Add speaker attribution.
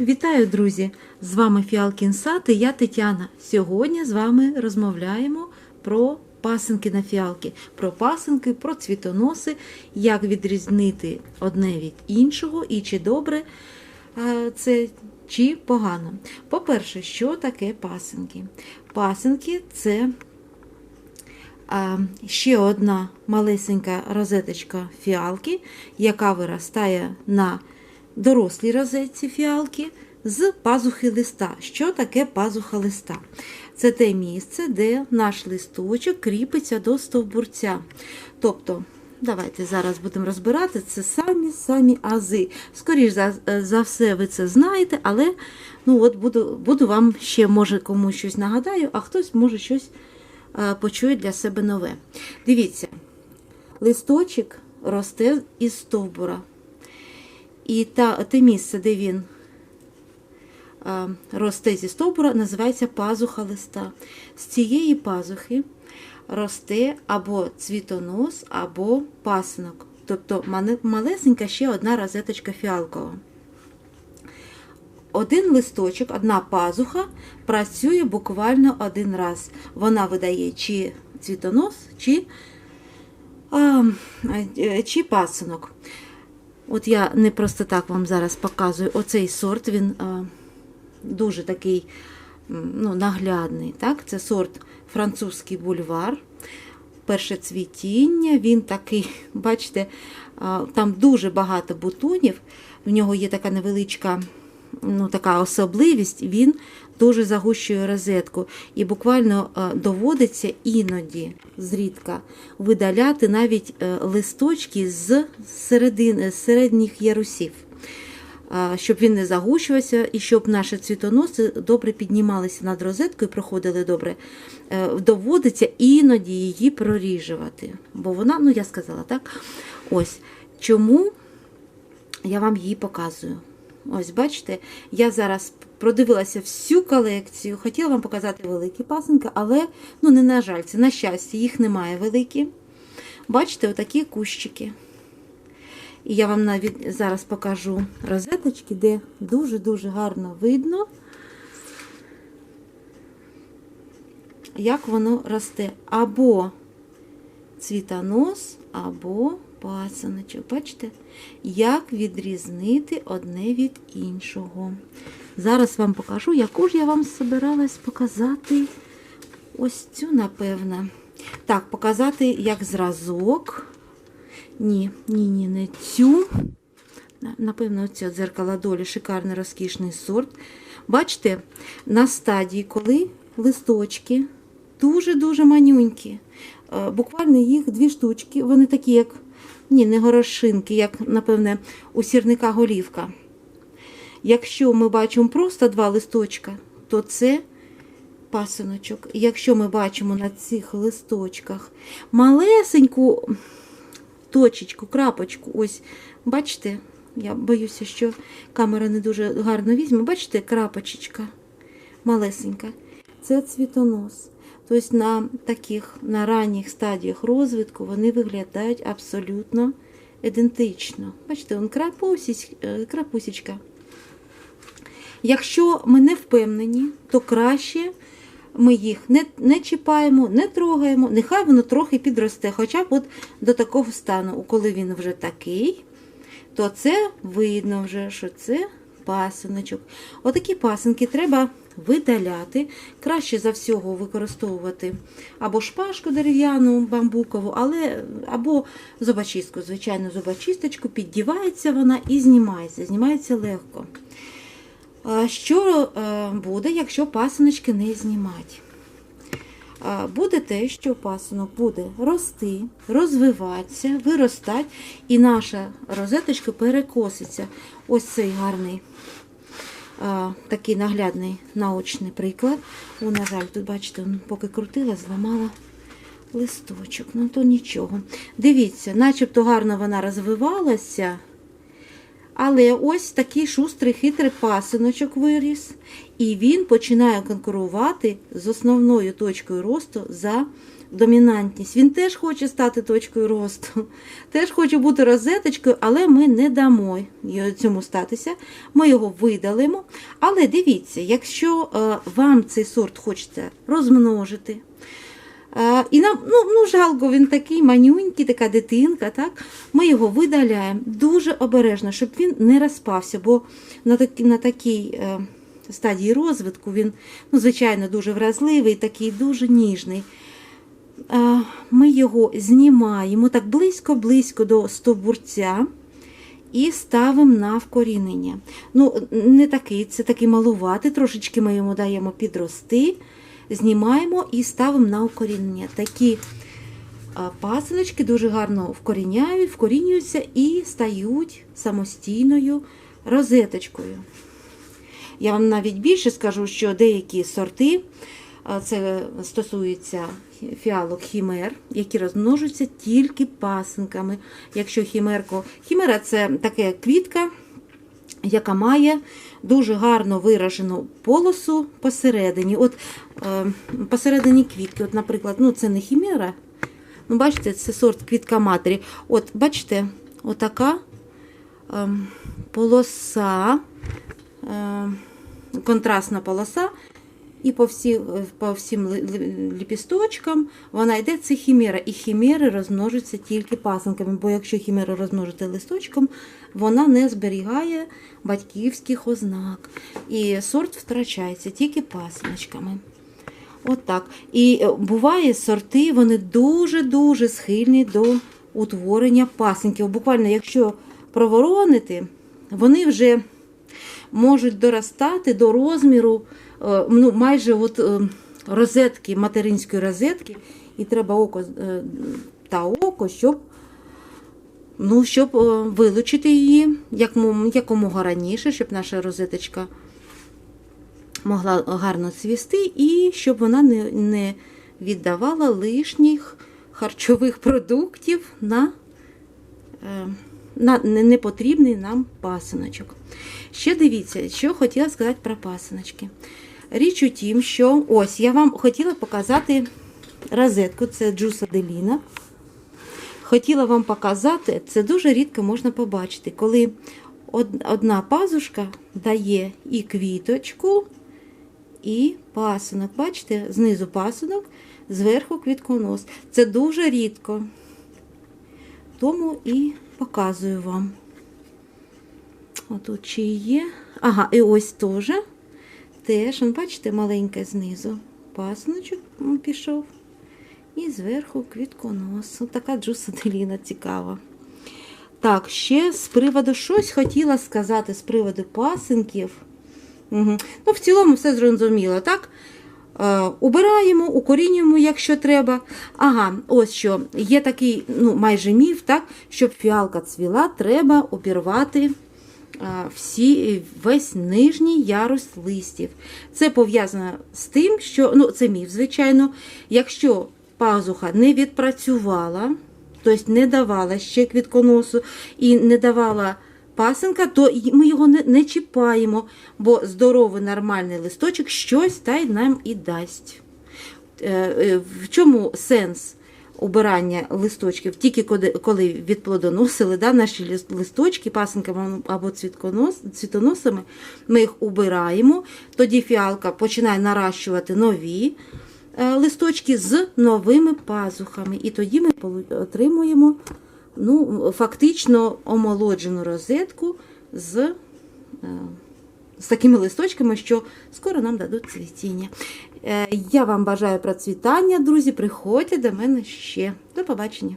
Speaker 1: Вітаю, друзі! З вами Фіалкін Сад і я Тетяна. Сьогодні з вами розмовляємо про пасинки на фіалки, про пасинки, про цвітоноси, як відрізнити одне від іншого і чи добре це, чи погано. По-перше, що таке пасинки? Пасинки це ще одна малесенька розеточка фіалки, яка виростає на дорослій розетці фіалки з пазухи листа. Що таке пазуха листа? Це те місце, де наш листочок кріпиться до стовбурця. Тобто, давайте зараз будемо розбирати це самі-самі ази. Скоріше за, за все, ви це знаєте, але ну от буду, буду вам ще, може, комусь щось нагадаю, а хтось може щось е, почує для себе нове. Дивіться, листочок росте із стовбура. І та, те місце, де він росте зі стовбура, називається пазуха листа. З цієї пазухи росте або цвітонос, або пасинок. Тобто малесенька ще одна розеточка фіалкова. Один листочок, одна пазуха працює буквально один раз. Вона видає чи цвітонос, чи, а, чи пасинок. От я не просто так вам зараз показую оцей сорт, він е, дуже такий ну, наглядний. Так? Це сорт французький бульвар. Перше цвітіння, він такий, бачите, е, там дуже багато бутонів, в нього є така невеличка ну, така особливість, він дуже загущує розетку. І буквально доводиться іноді, зрідка, видаляти навіть листочки з середин, середніх ярусів, щоб він не загущувався і щоб наші цвітоноси добре піднімалися над розеткою, проходили добре. Доводиться іноді її проріжувати. Бо вона, ну я сказала так, ось чому я вам її показую. Ось, бачите, я зараз продивилася всю колекцію, хотіла вам показати великі пасинки, але, ну, не на жаль, це на щастя, їх немає великі. Бачите, отакі кущики. І я вам навіть зараз покажу розеточки, де дуже-дуже гарно видно, як воно росте. Або цвітонос, або пасаночок. Бачите, як відрізнити одне від іншого. Зараз вам покажу, яку ж я вам збиралась показати ось цю, напевно. Так, показати як зразок. Ні, ні, ні, не цю. Напевно, оця дзеркала долі, шикарний розкішний сорт. Бачите, на стадії, коли листочки дуже-дуже манюнькі. Буквально їх дві штучки, вони такі, як ні, не горошинки, як, напевне, у сірника голівка. Якщо ми бачимо просто два листочка, то це пасиночок. Якщо ми бачимо на цих листочках малесеньку точечку, крапочку, ось, бачите, я боюся, що камера не дуже гарно візьме. Бачите, крапочечка малесенька. Це цвітонос. Тобто на таких на ранніх стадіях розвитку вони виглядають абсолютно ідентично. Бачите, он крапусічка. Якщо ми не впевнені, то краще ми їх не не чіпаємо, не трогаємо, нехай воно трохи підросте. Хоча б от до такого стану, коли він вже такий, то це видно вже, що це пасиночок. Отакі пасинки треба видаляти. Краще за всього використовувати або шпажку дерев'яну бамбукову, але або зубочистку. Звичайно, зубочисточку, піддівається вона і знімається. Знімається легко. Що буде, якщо пасиночки не знімати? Буде те, що пасинок буде рости, розвиватися, виростати, і наша розеточка перекоситься. Ось цей гарний такий наглядний наочний приклад. О, на жаль, тут, бачите, поки крутила, зламала листочок. Ну, то нічого. Дивіться, начебто гарно вона розвивалася, Але ось такий шустрий хитрий пасиночок виріс, і він починає конкурувати з основною точкою росту за домінантність. Він теж хоче стати точкою росту, теж хоче бути розеточкою, але ми не дамо цьому статися. Ми його видалимо. Але дивіться, якщо е, вам цей сорт хочеться розмножити, Е, І нам, ну, ну жалко, він такий манюнький, така дитинка, так? Ми його видаляємо дуже обережно, щоб він не розпався, бо на, такі, на такій е, стадії розвитку він, ну, звичайно, дуже вразливий, такий дуже ніжний. Ми його знімаємо так близько-близько до стовбурця і ставимо на вкорінення. Ну, не такий, це такий малуватий, трошечки ми йому даємо підрости, знімаємо і ставимо на укорінення. Такі пасиночки дуже гарно вкоріняють, вкорінюються і стають самостійною розеточкою. Я вам навіть більше скажу, що деякі сорти, це стосується фіалок хімер, які розмножуються тільки пасинками. Якщо хімерко, хімера це така квітка, яка має дуже гарно виражену полосу посередині. От е, посередині квітки, от, наприклад, ну це не хімера. Ну, бачите, це сорт квітка матері. От, бачите, отака е, полоса, е, контрастна полоса. І по, всі, по всім ліпісточкам вона йде, це хімера. І хімери розмножуються тільки пасинками, бо якщо хімеру розмножити листочком, вона не зберігає батьківських ознак. І сорт втрачається тільки пасиночками. От. І е, буває сорти, вони дуже-дуже схильні до утворення пасинків. Буквально, якщо проворонити, вони вже можуть доростати до розміру е, ну, майже от, е, розетки, материнської розетки, і треба око е, та око, щоб, ну, щоб вилучити її якомога раніше, щоб наша розеточка могла гарно цвісти, і щоб вона не, не віддавала лишніх харчових продуктів на не- непотрібний нам пасиночок. Ще дивіться, що хотіла сказати про пасиночки. Річ у тім, що ось я вам хотіла показати розетку, це Джуса Деліна. Хотіла вам показати, це дуже рідко можна побачити, коли одна пазушка дає і квіточку, і пасинок. Бачите, знизу пасинок, зверху квітконос. Це дуже рідко. Тому і показую вам. Отут чи є. Ага, і ось теж. Теж, бачите, маленьке знизу. Пасиночок пішов. І зверху квітконос. Ось така джусаделіна цікава. Так, ще з приводу щось хотіла сказати з приводу пасинків. Угу. Ну, в цілому все зрозуміло, так? Е, убираємо, укорінюємо, якщо треба. Ага, ось що. Є такий, ну, майже міф, так? Щоб фіалка цвіла, треба обірвати е, всі, весь нижній ярус листів. Це пов'язано з тим, що, ну, це міф, звичайно, якщо пазуха не відпрацювала, тобто не давала ще квітконосу і не давала пасенка, то ми його не, не чіпаємо, бо здоровий нормальний листочок щось та й нам і дасть. Е, е, В чому сенс убирання листочків? Тільки коли, відплодоносили да, наші листочки пасенками або цвітоносами, ми їх убираємо, тоді фіалка починає наращувати нові е, листочки з новими пазухами. І тоді ми отримуємо ну, фактично омолоджену розетку з, е, з такими листочками, що скоро нам дадуть цвітіння. Е, Я вам бажаю процвітання, друзі. Приходьте до мене ще. До побачення.